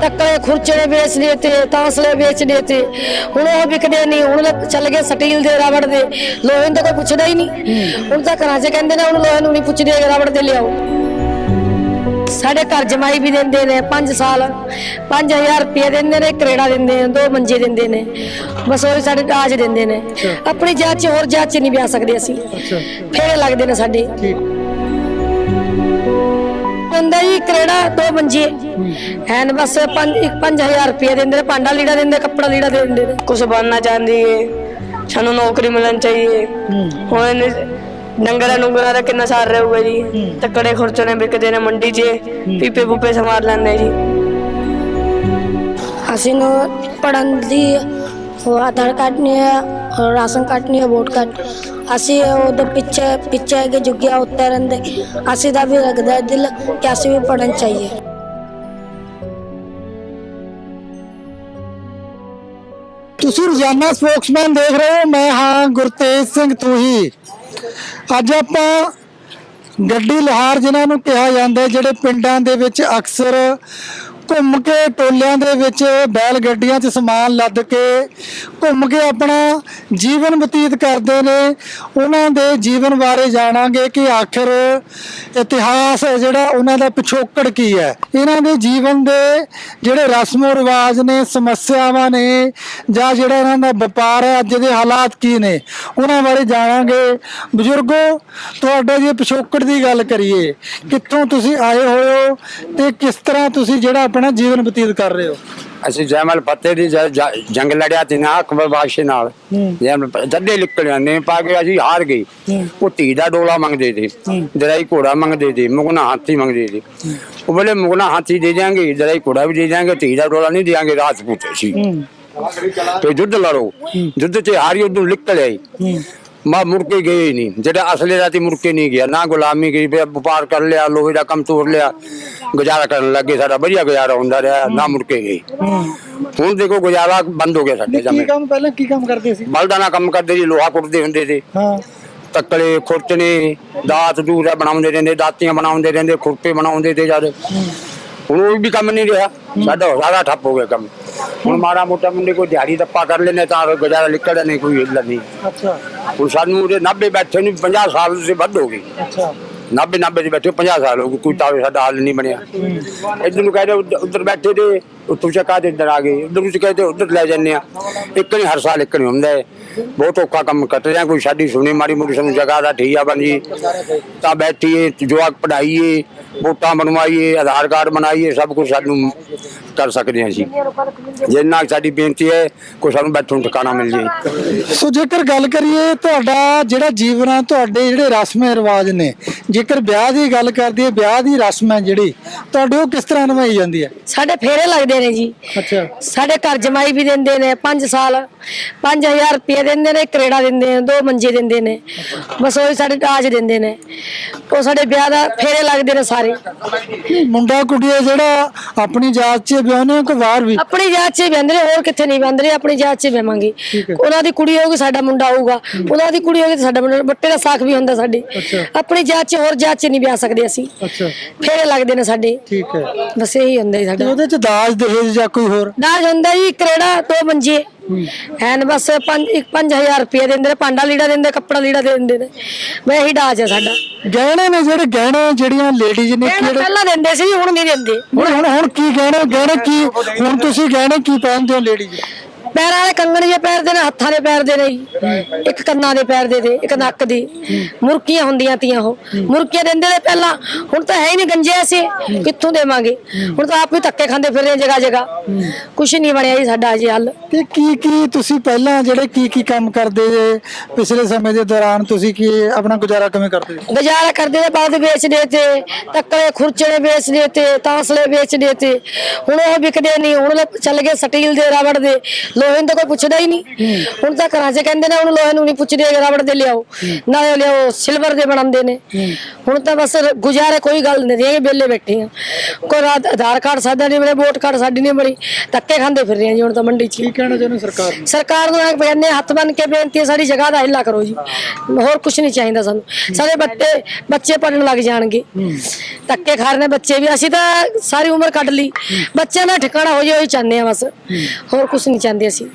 ਤੱਕਲੇ ਖੁਰਚਣੇ ਵੇਚ ਲਏ ਤੇ ਤਾਂਸਲੇ ਵੇਚ ਲਏ ਤੇ। ਹੁਣ ਉਹ ਵਿਕਦੇ ਨਹੀਂ ਹੁਣ ਚੱਲ ਗਏ ਸਟੀਲ ਦੇ ਰਬੜ ਦੇ। ਲੋਹੇ ਨੂੰ ਤਾਂ ਕੋਈ ਪੁੱਛਦਾ ਹੀ ਨਹੀਂ। ਹੁਣ ਤਾਂ ਘਰਾਂ 'ਚ ਕਹਿੰਦੇ ਨੇ ਹੁਣ ਲੋਹੇ ਨੂੰ ਨਹੀਂ ਪੁੱਛਦੇ ਰਬੜ ਦੇ ਲਿਆਓ। ਸਾਡੇ ਘਰ ਜਮਾਈ ਵੀ ਦਿੰਦੇ ਨੇ 5 ਸਾਲ। 5000 ਰੁਪਏ ਦਿੰਦੇ ਨੇ ਕਰੇੜਾ ਦਿੰਦੇ ਨੇ ਦੋ ਮੰਜੇ ਦਿੰਦੇ ਨੇ। ਬਸ ਉਹ ਸਾਡੇ ਰਾਜ ਦਿੰਦੇ ਨੇ। ਆਪਣੀ ਜਾਤ 'ਚ ਹੋਰ ਜਾਤ 'ਚ ਨਹੀਂ ਵਿਆਹ ਸਕਦੇ ਅਸੀਂ। ਫੇਰੇ ਲੱਗਦੇ ਨੇ ਸਾਡੇ। ਐਨ ਬਸ 5 5000 ਰੁਪਏ ਦਿੰਦੇ ਨੇ ਪਾਂਡਾ ਲੀੜਾ ਦਿੰਦੇ ਕੱਪੜਾ ਲੀੜਾ ਦੇ ਦਿੰਦੇ ਨੇ। ਕੁਛ ਬਣਨਾ ਚਾਹੁੰਦੀ ਏ ਸਾਨੂੰ ਨੌਕਰੀ ਮਿਲਣੀ ਚਾਹੀਏ। ਹੁਣ ਡੰਗਰਾਂ ਡੁੰਗਰਾਂ ਦਾ ਕਿੰਨਾ ਸਾਰ ਰਹੂਗਾ ਜੀ। ਤੱਕੜੇ ਖੁਰਚਣੇ ਵਿਕਦੇ ਨੇ ਮੰਡੀ 'ਚ ਪੀਪੇ ਪੂਪੇ ਸਮਾਰ ਲੈਂਦੇ ਜੀ। ਅਸੀਂ ਨੂੰ ਪੜਨ ਦੀ ਉਹ ਆਧਾਰ ਕਾਰਡ ਰਾਸ਼ਨ ਕਾਰਡ ਨਹੀਂ ਹੈ ਵੋਟ ਕਾਰਡ ਅਸੀਂ ਉਹਦੇ ਪਿੱਛੇ ਪਿੱਛੇ ਹੈਗੇ, ਜੁਗਿਆ ਉੱਤੇ ਰਹਿੰਦੇ। ਅਸੀਂ ਦਾ ਵੀ ਲੱਗਦਾ ਦਿਲ ਕਿ ਅਸੀਂ ਵੀ ਪੜਨ ਚਾਹੀਏ। ਤੁਸੀਂ ਰੋਜ਼ਾਨਾ ਸਪੋਕਸਮੈਨ ਦੇਖ ਰਹੇ ਹੋ, ਮੈਂ ਹਾਂ ਗੁਰਤੇਜ ਸਿੰਘ ਤੂਹੀ। ਅੱਜ ਆਪਾਂ ਗੱਡੀ ਲੋਹਾਰ ਜਿਨ੍ਹਾਂ ਨੂੰ ਕਿਹਾ ਜਾਂਦਾ ਜਿਹੜੇ ਪਿੰਡਾਂ ਦੇ ਵਿੱਚ ਅਕਸਰ ਘੁੰਮ ਕੇ ਟੋਲਿਆਂ ਦੇ ਵਿੱਚ ਬੈਲ ਗੱਡੀਆਂ 'ਚ ਸਮਾਨ ਲੱਦ ਕੇ ਘੁੰਮ ਕੇ ਆਪਣਾ ਜੀਵਨ ਬਤੀਤ ਕਰਦੇ ਨੇ। ਉਹਨਾਂ ਦੇ ਜੀਵਨ ਬਾਰੇ ਜਾਣਾਂਗੇ ਕਿ ਆਖਿਰ ਇਤਿਹਾਸ ਹੈ ਜਿਹੜਾ ਉਹਨਾਂ ਦਾ ਪਿਛੋਕੜ ਕੀ ਹੈ। ਇਹਨਾਂ ਦੇ ਜੀਵਨ ਦੇ ਜਿਹੜੇ ਰਸਮੋ ਰਿਵਾਜ ਨੇ, ਸਮੱਸਿਆਵਾਂ ਨੇ ਜਾਂ ਜਿਹੜਾ ਇਹਨਾਂ ਦਾ ਵਪਾਰ ਹੈ, ਅੱਜ ਦੇ ਹਾਲਾਤ ਕੀ ਨੇ, ਉਹਨਾਂ ਬਾਰੇ ਜਾਣਾਂਗੇ। ਬਜ਼ੁਰਗੋ, ਤੁਹਾਡੇ ਜੇ ਪਿਛੋਕੜ ਦੀ ਗੱਲ ਕਰੀਏ, ਕਿੱਥੋਂ ਤੁਸੀਂ ਆਏ ਹੋਏ ਹੋ ਤੇ ਕਿਸ ਤਰ੍ਹਾਂ ਤੁਸੀਂ ਜਿਹੜਾ ਆਪਣਾ ਜੀਵਨ ਬਤੀਤ ਕਰ ਰਹੇ ਹੋ? ਅਸੀਂ ਜੈਮਲ ਫਤਿਹ ਦੀ ਜ- ਜ- ਜੰਗ ਲੜਿਆ ਤੇ ਨਾ ਅਕਬਰ ਬਾਦਸ਼ਾਹ ਨਾਲ। ਜੈਮਲ ਪ- ਜੱਦੇ ਨਿਕਲਿਆ ਨੇ ਪਾ ਕੇ ਅਸੀਂ ਹਾਰ ਗਏ। ਉਹ ਧੀ ਦਾ ਡੋਲਾ ਮੰਗਦੇ ਸੀ ਦਰਾਈ ਘੋੜਾ ਮੰਗਦੇ ਸੀ ਮੁਗਨਾ ਹਾਥੀ ਮੰਗਦੇ ਸੀ। ਉਹ ਬੋਲੇ ਮੁਗਨਾ ਹਾਥੀ ਦੇ ਦਿਆਂਗੇ ਦਰਾਈ ਘੋੜਾ ਵੀ ਦੇ ਦਿਆਂਗੇ ਧੀ ਦਾ ਡੋਲਾ ਨਹੀਂ ਦਿਆਂਗੇ ਰਾਜਪੂਤ ਸੀ। ਤੇ ਜੁੱਧ ਲੜੋ। ਜੁੱਧ ਚ ਹਾਰੀ ਉਦੋਂ ਨਿਕਲਿਆ ਹੀ। ਮਾ ਮੁੜ ਕੇ ਗਏ ਹੀ ਨਹੀਂ। ਜਿਹੜਾ ਅਸਲੇ ਰਾਤੀ ਮੁੜ ਕੇ ਨਹੀਂ ਗਿਆ ਨਾ ਗੁਲਾਮੀ ਗਈ ਵਪਾਰ ਕਰ ਲਿਆ ਲੋਹੇ ਦਾ ਕੰਮ ਤੋੜ ਲਿਆ ਗੁਜ਼ਾਰਾ ਕਰਨ ਲੱਗੇ ਸਾਡਾ ਵਧੀਆ ਗੁਜ਼ਾਰਾ ਹੁੰਦਾ ਰਿਹਾ ਨਾ ਮੁੜ ਕੇ ਗਏ। ਹੁਣ ਦੇਖੋ ਗੁਜ਼ਾਰਾ ਬੰਦ ਹੋ ਗਿਆ ਸਾਡੇ ਕੀ ਜਮੇ ਕੰਮ ਪਹਿਲਾਂ ਕੀ ਕੰਮ ਕਰਦੇ ਸੀ? ਬਲਦਾਂ ਨਾਲ ਕੰਮ ਕਰਦੇ ਸੀ ਲੋਹਾ ਕੁੱਟਦੇ ਹੁੰਦੇ ਸੀ। ਹਾਂ। ਤੱਕਲੇ ਖੁਰਚਣੇ ਦਾਤ ਦੂਰਾ ਬਣਾਉਂਦੇ ਰਹਿੰਦੇ ਦਾਤੀਆਂ ਬਣਾਉਂਦੇ ਰਹਿੰਦੇ ਖੁਰਪੇ ਬਣਾਉਂਦੇ ਤੇ ਜਦ। ਹੁਣ ਉਹ ਵੀ ਕੰਮ ਨਹੀਂ ਰਿਹਾ ਸਾਡਾ ਸਾਰਾ ਠੱਪ ਹੋ ਗਿਆ ਕੰਮ। ਹੁਣ ਮਾੜਾ ਮੋਟਾ ਮੁੰਡੇ ਕੋਈ ਦਿਹਾੜੀ ਦੱਪਾ ਕਰ ਲੈਨੇ ਤਾਂ ਗੁਜ਼ਾਰਾ ਨਿਕਲਦਾ ਨਹੀਂ ਕੋਈ ਹਿੱਲ ਨਹੀਂ। ਅੱਛਾ। ਹੁਣ ਸਾਨੂੰ ਉਹਦੇ 90 ਬੈਠੇ ਨੂੰ 50 ਸਾਲ ਸੇ ਵੱਧ ਹੋ ਗਏ। ਅੱਛਾ। 90 90 ਦੇ ਬੈਠੇ 50 ਸਾਲ ਹੋ ਗਏ ਕੋਈ ਤਾਂ ਸਾਡਾ ਹੱਲ ਨਹੀਂ ਬਣਿਆ। ਇੱਧਰ ਨੂੰ ਕਹਿੰਦੇ ਉੱਧਰ- ਉੱਧਰ ਬੈਠੇ ਤੇ ਉੱਥੋਂ ਚੱਕਾ ਦੇ ਇੱਧਰ ਆ ਗਏ। ਉੱਧਰ ਨੂੰ ਕਹਿੰਦੇ ਉੱਧਰ ਲੈ ਜਾਂਦੇ ਆ। ਇੱਕ ਨਹੀਂ ਹਰ ਸਾਲ ਇੱਕ ਨਹੀਂ ਹੁੰਦਾ ਹੈ। ਬਹੁਤ ਔਖਾ ਕੰਮ ਕੱਟ ਰਿਹਾ ਕੋਈ ਸਾਡੀ ਸੁਣੀ ਮਾੜੀ ਮੋਟੀ ਸਾਨੂੰ ਜਗ੍ਹਾ ਦਾ ਠੀਆ ਬਣ ਜੀ ਤਾਂ ਬੈਠੀਏ ਜਵਾਕ ਪੜਾਈਏ ਵੋਟਾਂ ਬਣਵਾਈਏ ਆਧਾਰ ਕਾਰਡ ਬਣਾਈਏ ਸਭ ਕੁਝ ਸਾਨੂੰ ਕਰ ਸਕਦੇ ਹਾਂ ਅਸੀਂ। ਜਿੰਨਾ ਸਾਡੀ ਬੇਨਤੀ ਹੈ ਕੋਈ ਸਾਨੂੰ ਬੈਠਣ ਨੂੰ ਠਿਕਾਣਾ ਮਿਲ ਜੇ ਸੋ ਜੇਕਰ ਗੱਲ ਕਰੀਏ ਤੁਹਾਡਾ ਜਿਹੜਾ ਜੀਵਨ ਆ ਤੁਹਾਡੇ ਜਿਹੜੇ ਰਸਮੇ ਰਿਵਾਜ ਨੇ ਜੇਕਰ ਵਿਆਹ ਦੀ ਗੱਲ ਕਰਦੀ ਹੈ ਵਿਆਹ ਦੀ ਰਸਮ ਹੈ ਜਿਹੜੀ ਤੁਹਾਡੇ ਉਹ ਕਿਸ ਤਰ੍ਹਾਂ ਨਿਭਾਈ ਜਾਂਦੀ ਹੈ? ਸਾਡੇ ਫੇਰੇ ਲੱਗਦੇ ਨੇ ਜੀ। ਅੱਛਾ। ਸਾਡੇ ਘਰ ਜਮਾਈ ਵੀ ਦਿੰਦੇ ਨੇ 5 ਸਾਲ। 5000 ਰੁਪਏ ਦਿੰਦੇ ਨੇ ਕਰੇੜਾ ਦਿੰਦੇ ਨੇ ਦੋ ਮੰਜੇ ਦਿੰਦੇ ਨੇ। ਬਸ ਉਹ ਸਾਡੇ ਰਾਜ ਦਿੰਦੇ ਨੇ। ਉਹ ਸਾਡੇ ਵਿਆਹ ਦਾ ਫੇਰੇ ਲੱਗਦੇ ਨੇ ਸਾਰੇ। ਮੁੰਡਾ ਕੁੜੀ ਹੈ ਜਿਹੜਾ ਆਪਣੀ ਜਾਤ 'ਚ ਵਿਆਹਨੇ ਕੋ ਬਾਹਰ ਵੀ? ਆਪਣੀ ਜਾਤ 'ਚ ਬੰਦੇ ਨੇ ਹੋਰ ਕਿੱਥੇ ਨਹੀਂ ਬੰਦੇ ਆਪਣੀ ਜਾਤ 'ਚ ਵਿਆਵਾਂਗੇ ਉਹਨਾਂ ਦੀ ਕੁੜੀ ਹੋਊਗੀ ਸਾਡਾ ਮੁੰਡਾ ਹੋਊਗਾ। ਉਹਨਾਂ ਦੀ ਕੁੜੀ ਹੋਊਗੀ ਤੇ ਸਾਡਾ ਮੁੰਡਾ ਬੱਟੇ ਦਾ ਸਾਖ ਵੀ ਹੁੰਦਾ ਸਾਡੇ। ਆਪਣੀ ਜਾਤ 'ਚ ਹੋਰ ਜਾਤ 'ਚ ਨਹੀਂ ਵਿਆਹ ਸਕਦੇ ਅਸੀਂ। ਅੱਛਾ। ਫੇਰੇ ਲੱਗਦੇ ਨੇ ਸਾਡੇ। ਠੀਕ ਹੈ। ਬਸ ਇਹੀ ਹੁੰਦਾ ਜੀ ਤੇ ਸਾਡਾ ਉਹਦੇ 'ਚ ਦਾਜ ਦਹੇਜ ਜਾਂ ਕੋਈ ਹੋਰ। ਦਾਜ ਹੁੰਦਾ ਜੀ ਕਰੇੜਾ ਦੋ ਮੰਜੇ। ਐਨ ਬਸ 5 5000 ਰੁਪਏ ਦਿੰਦੇ ਨੇ ਪਾਂਡਾ ਲੀੜਾ ਦਿੰਦੇ ਕੱਪੜਾ ਲੀੜਾ ਦੇ ਦਿੰਦੇ ਨੇ। ਬਈ ਇਹੀ ਦਾਜ ਹੈ ਸਾਡਾ। ਗਹਿਣੇ ਨੇ ਜਿਹੜੇ ਗਹਿਣੇ ਜਿਹੜੀਆਂ ਲੇਡੀਜ਼ ਨੇ ਇਹ ਕਿਹੜੇ ਪਹਿਲਾਂ ਦਿੰਦੇ ਸੀ ਹੁਣ ਨਹੀਂ ਦਿੰਦੇ। ਹੁਣ ਹੁਣ ਹੁਣ ਕੀ ਗਹਿਣੇ ਗਹਿਣੇ ਕੀ ਹੁਣ ਤੁਸੀਂ ਗਹਿਣੇ ਕੀ ਪਹਿਨਦੇ ਹੋ ਲੇਡੀਜ਼ ਪੈਰਾਂ ਵਾਲੇ ਕੰਗਣ ਜੇ ਪੈਰਦੇ ਨੇ ਹੱਥਾਂ ਦੇ ਪੈਰਦੇ ਨੇ ਜੀ। ਇੱਕ ਕੰਨਾਂ ਦੇ ਪੈਰਦੇ ਦੇ ਇੱਕ ਨੱਕ ਦੀ। ਮੁਰਕੀਆਂ ਹੁੰਦੀਆਂ ਤੀਆਂ ਉਹ। ਮੁਰਕੀਆਂ ਦਿੰਦੇ ਨੇ ਪਹਿਲਾਂ। ਹੁਣ ਤਾਂ ਹੈ ਹੀ ਨਹੀਂ ਗੰਜੇ ਅਸੀਂ ਕਿੱਥੋਂ ਦੇਵਾਂਗੇ? ਹੁਣ ਤਾਂ ਆਪ ਵੀ ਧੱਕੇ ਖਾਂਦੇ ਫਿਰ ਰਹੇ ਜਗ੍ਹਾ ਜਗ੍ਹਾ ਕੁਛ ਨਹੀਂ ਬਣਿਆ ਜੀ ਸਾਡਾ ਅਜੇ ਹੱਲ। ਤੇ ਕੀ ਕੀ ਤੁਸੀਂ ਪਹਿਲਾਂ ਜਿਹੜੇ ਕੀ ਕੀ ਕੰਮ ਕਰਦੇ ਜੇ ਪਿਛਲੇ ਸਮੇਂ ਦੇ ਦੌਰਾਨ ਤੁਸੀਂ ਕੀ ਆਪਣਾ ਗੁਜ਼ਾਰਾ ਕਿਵੇਂ ਕਰਦੇ ਗੁਜ਼ਾਰਾ ਕਰਦੇ ਦੇ ਬਾਅਦ ਵੇਚ ਦੇਤੇ ਤੱਕਲੇ ਖੁਰਚਣੇ ਵੇਚ ਦੇਤੇ ਤਾਂਸਲੇ ਵੇਚ ਦੇਤੇ ਹੁਣ ਉਹ ਵਿਕਦੇ ਨਹੀਂ ਹੁਣ ਤਾਂ ਚੱਲ ਗਏ ਸਟੀਲ ਦੇ ਰਬੜ ਦੇ। ਲੋਹੇ ਨੂੰ ਤਾਂ ਕੋਈ ਪੁੱਛਦਾ ਹੀ ਨਹੀਂ। ਹੁਣ ਤਾਂ ਘਰਾਂ 'ਚ ਕਹਿੰਦੇ ਨੇ ਹੁਣ ਲੋਹੇ ਨੂੰ ਨਹੀਂ ਪੁੱਛਦੇ ਰਬੜ ਦੇ ਲਿਆਓ। ਨਾਲੇ ਲਿਆਓ ਸਿਲਵਰ ਦੇ ਬਣਾਉਂਦੇ ਨੇ। ਹੁਣ ਤਾਂ ਬਸ ਗੁਜ਼ਾਰੇ ਕੋਈ ਗੱਲ ਨਹੀਂ ਰਹੀ ਬੇਲੇ ਬੈਠੇ ਆ ਕੋਈ ਰਾਤ ਆਧਾਰ ਕਾਰਡ ਸਾਡਾ ਨਹੀਂ ਬਣੇ ਵੋਟ ਕਾਰਡ ਸਾਡੀ ਨਹੀਂ ਬਣੀ ਧੱਕੇ ਖਾਂਦੇ ਫਿਰ ਰਹੇ ਆ ਜੀ ਹੁਣ ਤਾਂ ਮੰਡੀ 'ਚ। ਕੀ ਕਹਿਣਾ ਚਾਹੁੰਦੇ ਸਰਕਾਰ ਨੂੰ? ਸਰਕਾਰ ਨੂੰ ਇਹ ਕਹਿੰਦੇ ਹੱਥ ਬੰਨ ਕੇ ਬੇਨਤੀ ਹੈ ਸਾਡੀ ਜਗ੍ਹਾ ਦਾ ਹਿੱਲਾ ਕਰੋ ਜੀ। ਹੋਰ ਕੁਝ ਨਹੀਂ ਚਾਹੀਦਾ ਸਾਨੂੰ। ਸਾਡੇ ਬੱਚੇ ਬੱਚੇ ਪੜਨ ਲੱਗ ਜਾਣਗੇ। ਧੱਕੇ ਖਾ ਰਹੇ ਨੇ ਬੱਚੇ ਵੀ ਅਸੀਂ ਤਾਂ ਸਾਰੀ ਉਮਰ ਕੱਢ ਲਈ। ਬੱਚਿਆਂ ਦਾ ਠਿਕਾਣਾ ਹੋ ਜਾਏ ਉਹੀ ਚਾਹੁੰਦੇ ਆ ਬਸ। ਹੋਰ ਕੁਝ ਨਹੀਂ ਚਾਹੁੰਦੇ ਅਸੀਂ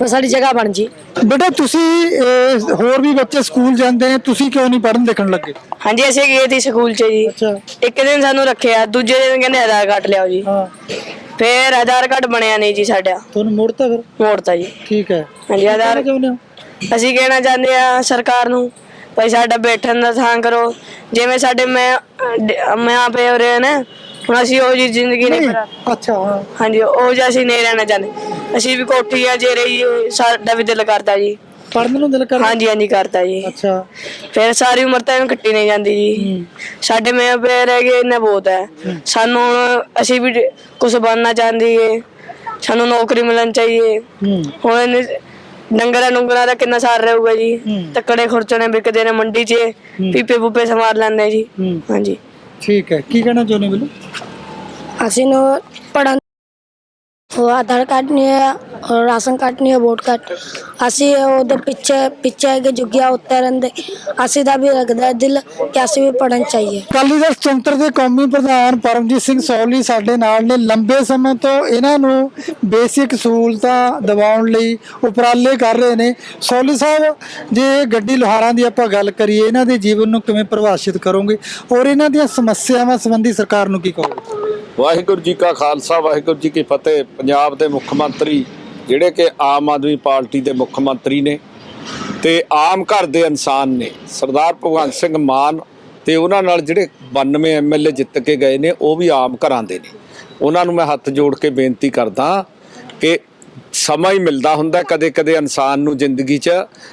ਬਸ ਸਾਡੀ ਜਗ੍ਹਾ ਬਣ ਜੀ। ਬੇਟਾ ਤੁਸੀਂ ਅਹ, ਹੋਰ ਵੀ ਬੱਚੇ ਸਕੂਲ ਜਾਂਦੇ ਨੇ ਤੁਸੀਂ ਕਿਉਂ ਨਹੀਂ ਪੜਨ ਦੇਖਣ ਲੱਗੇ? ਹਾਂਜੀ ਅਸੀਂ ਗਏ ਸੀ ਸਕੂਲ 'ਚ ਜੀ। ਅੱਛਾ। ਇੱਕ ਦਿਨ ਸਾਨੂੰ ਰੱਖਿਆ ਦੂਜੇ ਦਿਨ ਕਹਿੰਦੇ ਆਧਾਰ ਕਾਰਡ ਲਿਆਓ ਜੀ। ਹਾਂ। ਫੇਰ ਆਧਾਰ ਕਾਰਡ ਬਣਿਆ ਨਹੀਂ ਜੀ ਸਾਡਾ। ਤੁਹਾਨੂੰ ਮੋੜਤਾ ਫਿਰ? ਮੋੜਤਾ ਜੀ। ਠੀਕ ਹੈ। ਹਾਂਜੀ ਆਧਾਰ ਅਸੀਂ ਕਹਿਣਾ ਚਾਹੁੰਦੇ ਆ ਸਰਕਾਰ ਨੂੰ ਭਾਈ ਸਾਡਾ ਬੈਠਣ ਦਾ ਥਾਂ ਕਰੋ। ਜਿਵੇਂ ਸਾਡੇ ਮੈਂ ਮੈਂ ਪਏ ਹੋ ਰਹੇ ਨੇ ਹੁਣ ਅਸੀਂ ਉਹ ਜੀ ਜ਼ਿੰਦਗੀ ਨਹੀਂ ਪਰ ਅੱਛਾ ਹਾਂ। ਹਾਂਜੀ ਉਹ ਜਿਹਾ ਅਸੀਂ ਨਹੀਂ ਰਹਿਣਾ ਚਾਹੁੰਦੇ। ਅਸੀਂ ਵੀ ਕੋਠੀਆਂ 'ਚ ਰਹੀਏ ਸਾਡਾ ਵੀ ਦਿਲ ਕਰਦਾ ਜੀ। ਪੜਨ ਨੂੰ ਦਿਲ ਕਰਦਾ? ਹਾਂਜੀ ਹਾਂਜੀ ਕਰਦਾ ਜੀ। ਅੱਛਾ। ਫਿਰ ਸਾਰੀ ਉਮਰ ਤਾਂ ਐਵੇਂ ਕੱਟੀ ਨਹੀਂ ਜਾਂਦੀ ਜੀ। ਸਾਡੇ ਮੈਂ ਪਏ ਰਹਿ ਗਏ ਇੰਨਾ ਬਹੁਤ ਹੈ। ਸਾਨੂੰ ਹੁਣ ਅਸੀਂ ਵੀ ਕੁਝ ਬਣਨਾ ਚਾਹੁੰਦੀ ਏ। ਸਾਨੂੰ ਨੌਕਰੀ ਮਿਲਣੀ ਚਾਹੀਏ। ਹੁਣ ਇਹਨੇ ਡੰਗਰਾਂ ਡੁੰਗਰਾਂ ਦਾ ਕਿੰਨਾ ਸਾਰ ਰਹੂਗਾ ਜੀ। ਤੱਕੜੇ ਖੁਰਚਣੇ ਵਿਕਦੇ ਨੇ ਮੰਡੀ 'ਚ। ਪੀਪੇ ਪੂਪੇ ਸਮਾਰ ਲੈਂਦੇ ਜੀ। ਹਾਂਜੀ। ਠੀਕ ਹੈ। ਕੀ ਕਹਿਣਾ ਚਾਹੁੰਦੇ ਬਿਲੂ? ਅਸੀਂ ਨੂੰ ਪੜਨ ਉਹ ਆਧਾਰ ਕਾਰਡ ਨਹੀਂ ਹੈ ਔਰ ਰਾਸ਼ਨ ਕਾਰਡ ਨਹੀਂ ਹੈ, ਵੋਟ ਕਾਰਡ। ਅਸੀਂ ਉਹਦੇ ਪਿੱਛੇ ਪਿੱਛੇ ਕੇ ਜੁਗਿਆ ਉੱਤੇ ਰਹਿੰਦੇ। ਅਸੀਂ ਦਾ ਵੀ ਲੱਗਦਾ ਦਿਲ ਕਿ ਅਸੀਂ ਵੀ ਪੜਨ ਚਾਹੀਏ। ਅਕਾਲੀ ਦਲ ਸੁਤੰਤਰ ਦੇ ਕੌਮੀ ਪ੍ਰਧਾਨ ਪਰਮਜੀਤ ਸਿੰਘ ਸੌਲੀ ਸਾਡੇ ਨਾਲ ਨੇ। ਲੰਬੇ ਸਮੇਂ ਤੋਂ ਇਹਨਾਂ ਨੂੰ ਬੇਸਿਕ ਸਹੂਲਤਾਂ ਦਿਵਾਉਣ ਲਈ ਉਪਰਾਲੇ ਕਰ ਰਹੇ ਨੇ। ਸੌਲੀ ਸਾਹਿਬ, ਜੇ ਗੱਡੀ ਲੋਹਾਰਾਂ ਦੀ ਆਪਾਂ ਗੱਲ ਕਰੀਏ, ਇਹਨਾਂ ਦੇ ਜੀਵਨ ਨੂੰ ਕਿਵੇਂ ਪਰਿਭਾਸ਼ਿਤ ਕਰੋਗੇ? ਔਰ ਇਹਨਾਂ ਦੀਆਂ ਸਮੱਸਿਆਵਾਂ ਸੰਬੰਧੀ ਸਰਕਾਰ ਨੂੰ ਕੀ ਕਹੋਗੇ? ਵਾਹਿਗੁਰੂ ਜੀ ਕਾ ਖਾਲਸਾ, ਵਾਹਿਗੁਰੂ ਜੀ ਕੀ ਫਤਿਹ। ਪੰਜਾਬ ਦੇ ਮੁੱਖ ਮੰਤਰੀ ਜਿਹੜੇ ਕਿ ਆਮ ਆਦਮੀ ਪਾਰਟੀ ਦੇ ਮੁੱਖ ਮੰਤਰੀ ਨੇ ਤੇ ਆਮ ਘਰ ਦੇ ਇਨਸਾਨ ਨੇ, ਸਰਦਾਰ ਭਗਵੰਤ ਸਿੰਘ ਮਾਨ ਤੇ ਉਹਨਾਂ ਨਾਲ ਜਿਹੜੇ 92 ਐਮਐਲਏ ਜਿੱਤ ਕੇ ਗਏ ਨੇ, ਉਹ ਵੀ ਆਮ ਘਰਾਂ ਦੇ ਨੇ। ਉਹਨਾਂ ਨੂੰ ਮੈਂ ਹੱਥ ਜੋੜ ਕੇ ਬੇਨਤੀ ਕਰਦਾ ਕਿ ਸਮਾਂ ਹੀ ਮਿਲਦਾ ਹੁੰਦਾ ਕਦੇ ਕਦੇ ਇਨਸਾਨ ਨੂੰ ਜ਼ਿੰਦਗੀ 'ਚ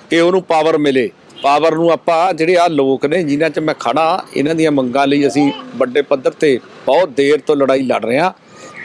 ਕਿ ਉਹਨੂੰ ਪਾਵਰ ਮਿਲੇ। ਪਾਵਰ ਨੂੰ ਆਪਾਂ ਜਿਹੜੇ ਆ ਲੋਕ ਨੇ, ਜਿਨ੍ਹਾਂ 'ਚ ਮੈਂ ਖੜਾ ਇਹਨਾਂ ਦੀਆਂ ਮੰਗਾਂ ਲਈ ਅਸੀਂ ਵੱਡੇ ਪੱਧਰ ਤੇ ਬਹੁਤ ਦੇਰ ਤੋਂ ਲੜਾਈ ਲੜ ਰਹੇ ਹਾਂ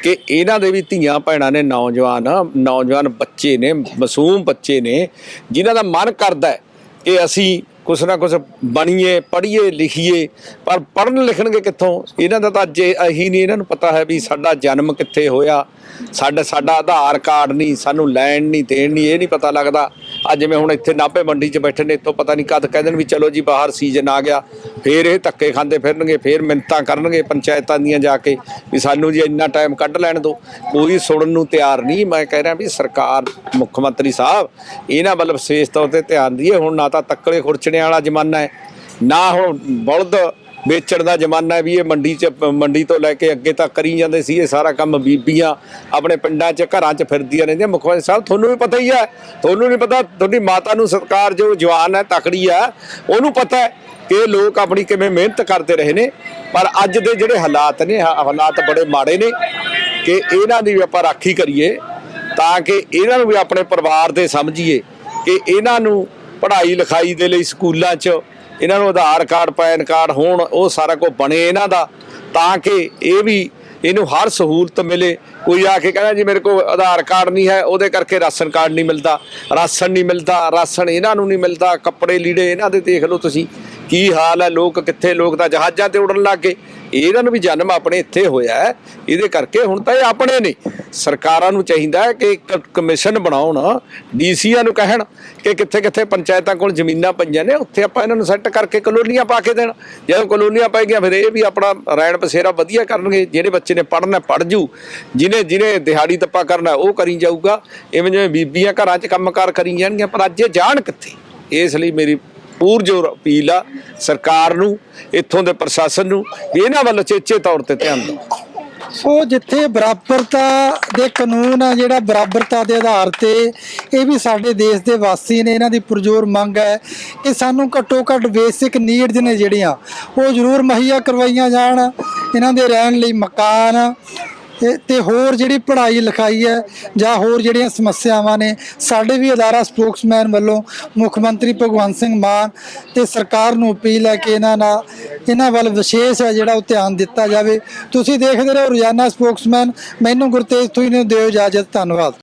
ਕਿ ਇਹਨਾਂ ਦੇ ਵੀ ਧੀਆਂ ਭੈਣਾਂ ਨੇ ਨੌਜਵਾਨ ਨੌਜਵਾਨ ਬੱਚੇ ਨੇ, ਮਾਸੂਮ ਬੱਚੇ ਨੇ, ਜਿਨ੍ਹਾਂ ਦਾ ਮਨ ਕਰਦਾ ਹੈ ਕਿ ਅਸੀਂ ਕੁਛ ਨਾ ਕੁਛ ਬਣੀਏ, ਪੜ੍ਹੀਏ, ਲਿਖੀਏ, ਪਰ ਪੜ੍ਹਨ ਲਿਖਣਗੇ ਕਿੱਥੋਂ? ਇਹਨਾਂ ਦਾ ਤਾਂ ਅੱਜ ਇਹੀ ਨਹੀਂ, ਇਹਨਾਂ ਨੂੰ ਪਤਾ ਹੈ ਵੀ ਸਾਡਾ ਜਨਮ ਕਿੱਥੇ ਹੋਇਆ, ਸਾਡਾ ਸਾਡਾ ਆਧਾਰ ਕਾਰਡ ਨਹੀਂ, ਸਾਨੂੰ ਲੈਣ ਨਹੀਂ, ਦੇਣ ਨਹੀਂ, ਇਹ ਨਹੀਂ ਪਤਾ ਲੱਗਦਾ। ਅੱਜ ਜਿਵੇਂ ਹੁਣ ਇੱਥੇ ਨਾਭੇ ਮੰਡੀ 'ਚ ਬੈਠੇ ਨੇ, ਇੱਥੋਂ ਪਤਾ ਨਹੀਂ ਕਦ ਕਹਿ ਦੇਣ ਵੀ ਚਲੋ ਜੀ ਬਾਹਰ ਸੀਜ਼ਨ ਆ ਗਿਆ, ਫੇਰ ਇਹ ਧੱਕੇ ਖਾਂਦੇ ਫਿਰਨਗੇ, ਫੇਰ ਮਿੰਤਾਂ ਕਰਨਗੇ ਪੰਚਾਇਤਾਂ ਦੀਆਂ ਜਾ ਕੇ, ਵੀ ਸਾਨੂੰ ਜੀ ਇੰਨਾ ਟਾਈਮ ਕੱਢ ਲੈਣ ਦਿਓ। ਕੋਈ ਸੁਣਨ ਨੂੰ ਤਿਆਰ ਨਹੀਂ, ਮੈਂ ਕਹਿ ਰਿਹਾ ਵੀ ਸਰਕਾਰ, ਮੁੱਖ ਮੰਤਰੀ ਸਾਹਿਬ, ਇਹਨਾਂ ਵੱਲ ਵਿਸ਼ੇਸ਼ ਤੌਰ ਤੇ ਧਿਆਨ ਦਈਏ ਹੁਣ ਨਾ ਤਾਂ ਤੱਕੜੇ ਖੁਰਚਣੇ ਵਾਲਾ ਜ਼ਮਾਨਾ ਹੈ, ਨਾ ਹੁਣ ਬਲਦ ਵੇਚਣ ਦਾ ਜ਼ਮਾਨਾ ਵੀ ਇਹ ਮੰਡੀ 'ਚ, ਮੰਡੀ ਤੋਂ ਲੈ ਕੇ ਅੱਗੇ ਤੱਕ ਕਰੀ ਜਾਂਦੇ ਸੀ, ਇਹ ਸਾਰਾ ਕੰਮ ਬੀਬੀਆਂ ਆਪਣੇ ਪਿੰਡਾਂ 'ਚ, ਘਰਾਂ 'ਚ ਫਿਰਦੀਆਂ ਰਹਿੰਦੀਆਂ। ਮੁੱਖ ਮੰਤਰੀ ਸਾਹਿਬ, ਤੁਹਾਨੂੰ ਵੀ ਪਤਾ ਹੀ ਹੈ, ਤੁਹਾਨੂੰ ਨਹੀਂ ਪਤਾ, ਤੁਹਾਡੀ ਮਾਤਾ ਨੂੰ ਸਰਕਾਰ ਜੋ ਜਵਾਨ ਹੈ, ਤਕੜੀ ਹੈ, ਉਹਨੂੰ ਪਤਾ ਹੈ ਕਿ ਲੋਕ ਆਪਣੀ ਕਿਵੇਂ ਮਿਹਨਤ ਕਰਦੇ ਰਹੇ ਨੇ। ਪਰ ਅੱਜ ਦੇ ਜਿਹੜੇ ਹਾਲਾਤ ਨੇ ਹਾਲਾਤ ਬੜੇ ਮਾੜੇ ਨੇ ਕਿ ਇਹਨਾਂ ਦੀ ਵੀ ਆਪਾਂ ਰਾਖੀ ਕਰੀਏ ਤਾਂ ਕਿ ਇਹਨਾਂ ਨੂੰ ਵੀ ਆਪਣੇ ਪਰਿਵਾਰ ਦੇ ਸਮਝੀਏ ਕਿ ਇਹਨਾਂ ਨੂੰ ਪੜ੍ਹਾਈ ਲਿਖਾਈ ਦੇ ਲਈ ਸਕੂਲਾਂ 'ਚ ਇਹਨਾਂ ਨੂੰ ਆਧਾਰ ਕਾਰਡ, ਪੈਨ ਕਾਰਡ ਹੋਣ, ਉਹ ਸਾਰਾ ਕੁਝ ਬਣੇ ਇਹਨਾਂ ਦਾ, ਤਾਂ ਕਿ ਇਹ ਵੀ ਇਹਨੂੰ ਹਰ ਸਹੂਲਤ ਮਿਲੇ। ਕੋਈ ਆ ਕੇ ਕਹਿੰਦਾ ਜੀ ਮੇਰੇ ਕੋਲ ਆਧਾਰ ਕਾਰਡ ਨਹੀਂ ਹੈ, ਉਹਦੇ ਕਰਕੇ ਰਾਸ਼ਨ ਕਾਰਡ ਨਹੀਂ ਮਿਲਦਾ। ਰਾਸ਼ਨ ਨਹੀਂ ਮਿਲਦਾ, ਰਾਸ਼ਨ ਇਹਨਾਂ ਨੂੰ ਨਹੀਂ ਮਿਲਦਾ, ਕੱਪੜੇ ਲੀੜੇ ਇਹਨਾਂ ਦੇ ਦੇਖ ਲਓ ਤੁਸੀਂ। ਕੀ ਹਾਲ ਹੈ, ਲੋਕ ਕਿੱਥੇ, ਲੋਕ ਤਾਂ ਜਹਾਜ਼ਾਂ ਤੇ ਉੜਨ ਲੱਗ ਗਏ। ਇਹਨਾਂ ਨੂੰ ਵੀ ਜਨਮ ਆਪਣੇ ਇੱਥੇ ਹੋਇਆ ਹੈ, ਇਹਦੇ ਕਰਕੇ ਹੁਣ ਤਾਂ ਇਹ ਆਪਣੇ ਨੇ। ਸਰਕਾਰਾਂ ਨੂੰ ਚਾਹੀਦਾ ਹੈ ਕਿ ਇੱਕ ਕਮਿਸ਼ਨ ਬਣਾਉਣ, ਡੀਸੀਆਂ ਨੂੰ ਕਹਿਣ ਕਿ ਕਿੱਥੇ ਕਿੱਥੇ ਪੰਚਾਇਤਾਂ ਕੋਲ ਜ਼ਮੀਨਾਂ ਪਈਆਂ ਨੇ, ਉੱਥੇ ਆਪਾਂ ਇਹਨਾਂ ਨੂੰ ਸੈੱਟ ਕਰਕੇ ਕਲੋਨੀਆਂ ਪਾ ਕੇ ਦੇਣ। ਜਦੋਂ ਕਲੋਨੀਆਂ ਪੈ ਗਈਆਂ, ਫਿਰ ਇਹ ਵੀ ਆਪਣਾ ਰੈਣ ਬਸੇਰਾ ਵਧੀਆ ਕਰਨਗੇ, ਜਿਹੜੇ ਬੱਚੇ ਨੇ ਪੜ੍ਹਨਾ ਪੜ ਜੂ। ਜਿਹਨੇ ਜਿਹਨੇ ਦਿਹਾੜੀ ਤੱਪਾ ਕਰਨਾ ਉਹ ਕਰੀ ਜਾਊਗਾ। ਇਵੇਂ ਜਿਵੇਂ ਬੀਬੀਆਂ ਘਰਾਂ 'ਚ ਕੰਮਕਾਰ ਕਰੀ ਜਾਣਗੀਆਂ, ਪਰ ਅੱਜ ਇਹ ਜਾਣ ਕਿੱਥੇ? ਇਸ ਲਈ ਮੇਰੀ ਪੂਰਜੋਰ ਅਪੀਲ ਆ ਸਰਕਾਰ ਨੂੰ, ਇੱਥੋਂ ਦੇ ਪ੍ਰਸ਼ਾਸਨ ਨੂੰ ਇਹਨਾਂ ਵੱਲ ਚੇਚੇ ਤੌਰ ਤੇ ਧਿਆਨ ਦਿਓ। ਸੋ ਜਿੱਥੇ ਬਰਾਬਰਤਾ ਦੇ ਕਾਨੂੰਨ ਆ, ਜਿਹੜਾ ਬਰਾਬਰਤਾ ਦੇ ਆਧਾਰ ਤੇ ਇਹ ਵੀ ਸਾਡੇ ਦੇਸ਼ ਦੇ ਵਾਸੀ ਨੇ ਇਹਨਾਂ ਦੀ ਪੁਰਜੋਰ ਮੰਗ ਹੈ ਕਿ ਸਾਨੂੰ ਘੱਟੋ ਘੱਟ ਬੇਸਿਕ ਨੀਡਸ ਨੇ ਜਿਹੜੀਆਂ, ਉਹ ਜ਼ਰੂਰ ਮੁਹੱਈਆ ਕਰਵਾਈਆਂ ਜਾਣ, ਇਹਨਾਂ ਦੇ ਰਹਿਣ ਲਈ ਮਕਾਨ ਤੇ- ਤੇ ਹੋਰ ਜਿਹੜੀ ਪੜ੍ਹਾਈ ਲਿਖਾਈ ਹੈ ਜਾਂ ਹੋਰ ਜਿਹੜੀਆਂ ਸਮੱਸਿਆਵਾਂ ਨੇ, ਸਾਡੇ ਵੀ ਅਦਾਰਾ ਸਪੋਕਸਮੈਨ ਵੱਲੋਂ ਮੁੱਖ ਮੰਤਰੀ ਭਗਵੰਤ ਸਿੰਘ ਮਾਨ ਤੇ ਸਰਕਾਰ ਨੂੰ ਅਪੀਲ ਹੈ ਕਿ ਇਹਨਾਂ ਨਾਲ, ਇਹਨਾਂ ਵੱਲ ਵਿਸ਼ੇਸ਼ ਹੈ ਜਿਹੜਾ ਉਹ ਧਿਆਨ ਦਿੱਤਾ ਜਾਵੇ। ਤੁਸੀਂ ਦੇਖਦੇ ਰਹੋ ਰੋਜ਼ਾਨਾ ਸਪੋਕਸਮੈਨ, ਮੈਨੂੰ ਗੁਰਤੇਜ ਥੂਈ ਨੂੰ ਦਿਓ ਇਜਾਜ਼ਤ, ਧੰਨਵਾਦ।